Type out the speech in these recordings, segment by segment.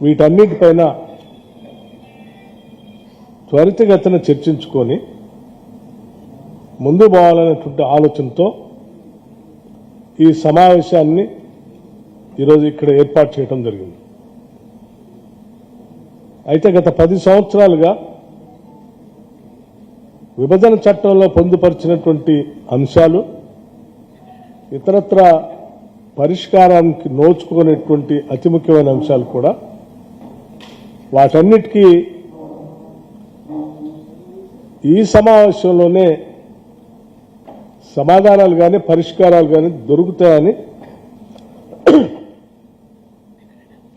వీటన్నిటిపైన త్వరితగతిన చర్చించుకొని ముందు పోవాలనేటువంటి ఆలోచనతో ఈ సమావేశాన్ని ఈరోజు ఇక్కడ ఏర్పాటు చేయడం జరిగింది. అయితే గత పది సంవత్సరాలుగా విభజన చట్టంలో పొందుపరిచినటువంటి అంశాలు ఇతరత్ర పరిష్కారానికి నోచుకునేటువంటి అతి ముఖ్యమైన అంశాలు కూడా వాటన్నిటికీ ఈ సమావేశంలోనే సమాధానాలు కానీ పరిష్కారాలు కానీ దొరుకుతాయని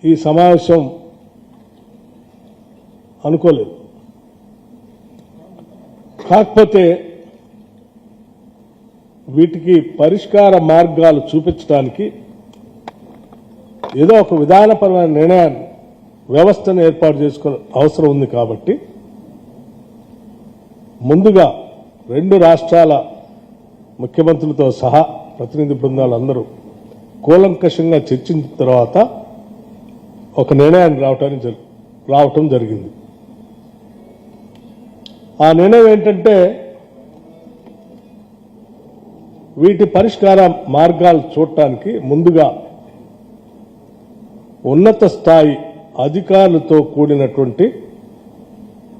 ఈ సమావేశం అనుకోలేదు. కాకపోతే వీటికి పరిష్కార మార్గాలు చూపించడానికి ఏదో ఒక విధానపరమైన నిర్ణయాన్ని వ్యవస్థను ఏర్పాటు చేసుకో అవసరం ఉంది కాబట్టి ముందుగా రెండు రాష్ట్రాల ముఖ్యమంత్రులతో సహా ప్రతినిధి బృందాలు అందరూ కూలంకషంగా చర్చించిన తర్వాత ఒక నిర్ణయాన్ని రావటానికి రావటం జరిగింది. ఆ నిర్ణయం ఏంటంటే వీటి పరిష్కార మార్గాలు చూడటానికి ముందుగా ఉన్నత స్థాయి అధికారులతో కూడినటువంటి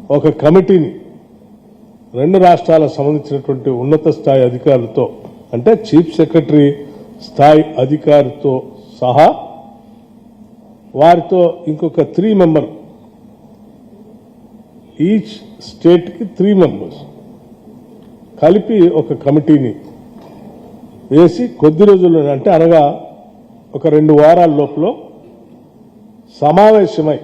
ఒక కమిటీని రెండు రాష్ట్రాలకు సంబంధించినటువంటి ఉన్నత స్థాయి అధికారులతో అంటే చీఫ్ సెక్రటరీ స్థాయి అధికారితో సహా వారితో ఇంకొక త్రీ మెంబర్ ఈచ్ స్టేట్కి త్రీ మెంబర్స్ కలిపి ఒక కమిటీని వేసి కొద్ది రోజుల్లో అంటే అనగా ఒక రెండు వారాల లోపల సమావేశమై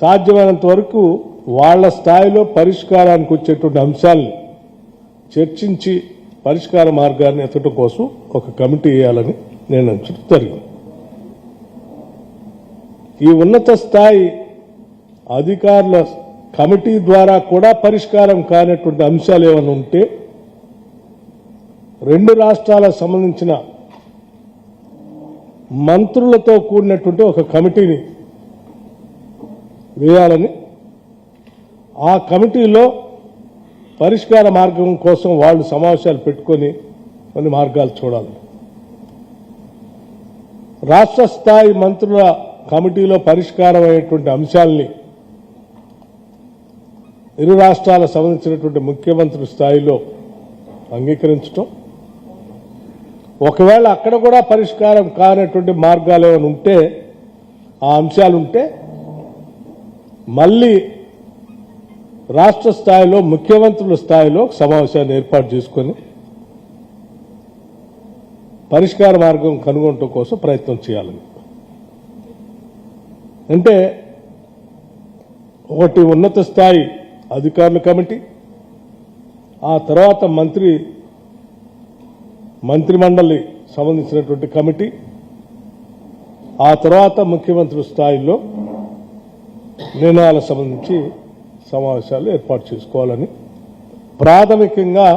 సాధ్యమైనంత వరకు వాళ్ళ స్థాయిలో పరిష్కారానికి వచ్చేటువంటి అంశాలను చర్చించి పరిష్కార మార్గాన్ని ఎత్తడం కోసం ఒక కమిటీ వేయాలని నేను అంచడం జరిగింది. ఈ ఉన్నత స్థాయి అధికారుల కమిటీ ద్వారా కూడా పరిష్కారం కానటువంటి అంశాలు ఏమైనా ఉంటే రెండు రాష్ట్రాలకు సంబంధించిన మంత్రులతో కూడినటువంటి ఒక కమిటీని వేయాలని ఆ కమిటీలో పరిష్కార మార్గం కోసం వాళ్ళు సమావేశాలు పెట్టుకొని కొన్ని మార్గాలు చూడాలి. రాష్ట్ర స్థాయి మంత్రుల కమిటీలో పరిష్కారమైనటువంటి అంశాలని ఇరు రాష్ట్రాలకు సంబంధించినటువంటి ముఖ్యమంత్రి స్థాయిలో అంగీకరించడం ఒకవేళ అక్కడ కూడా పరిష్కారం కానటువంటి మార్గాలు ఏమైనా ఉంటే ఆ అంశాలు ఉంటే మళ్ళీ రాష్ట్ర స్థాయిలో ముఖ్యమంత్రుల స్థాయిలో సమావేశాన్ని ఏర్పాటు చేసుకొని పరిష్కార మార్గం కనుగొనటం కోసం ప్రయత్నం చేయాలని. అంటే ఒకటి ఉన్నత స్థాయి అధికారుల కమిటీ ఆ తర్వాత మంత్రి మంత్రిమండలి సంబంధించినటువంటి కమిటీ ఆ తర్వాత ముఖ్యమంత్రి స్థాయిలో నిర్ణయాలకు సంబంధించి సమావేశాలు ఏర్పాటు చేసుకోవాలని ప్రాథమికంగా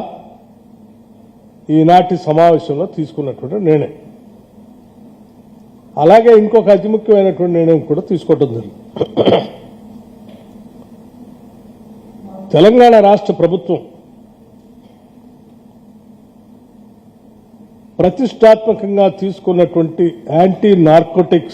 ఈనాటి సమావేశంలో తీసుకున్నటువంటి నిర్ణయం. అలాగే ఇంకొక అతి ముఖ్యమైనటువంటి నిర్ణయం కూడా తీసుకోవటం జరిగింది. తెలంగాణ రాష్ట్ర ప్రభుత్వం ప్రతిష్టాత్మకంగా తీసుకున్నటువంటి యాంటీ నార్కోటిక్స్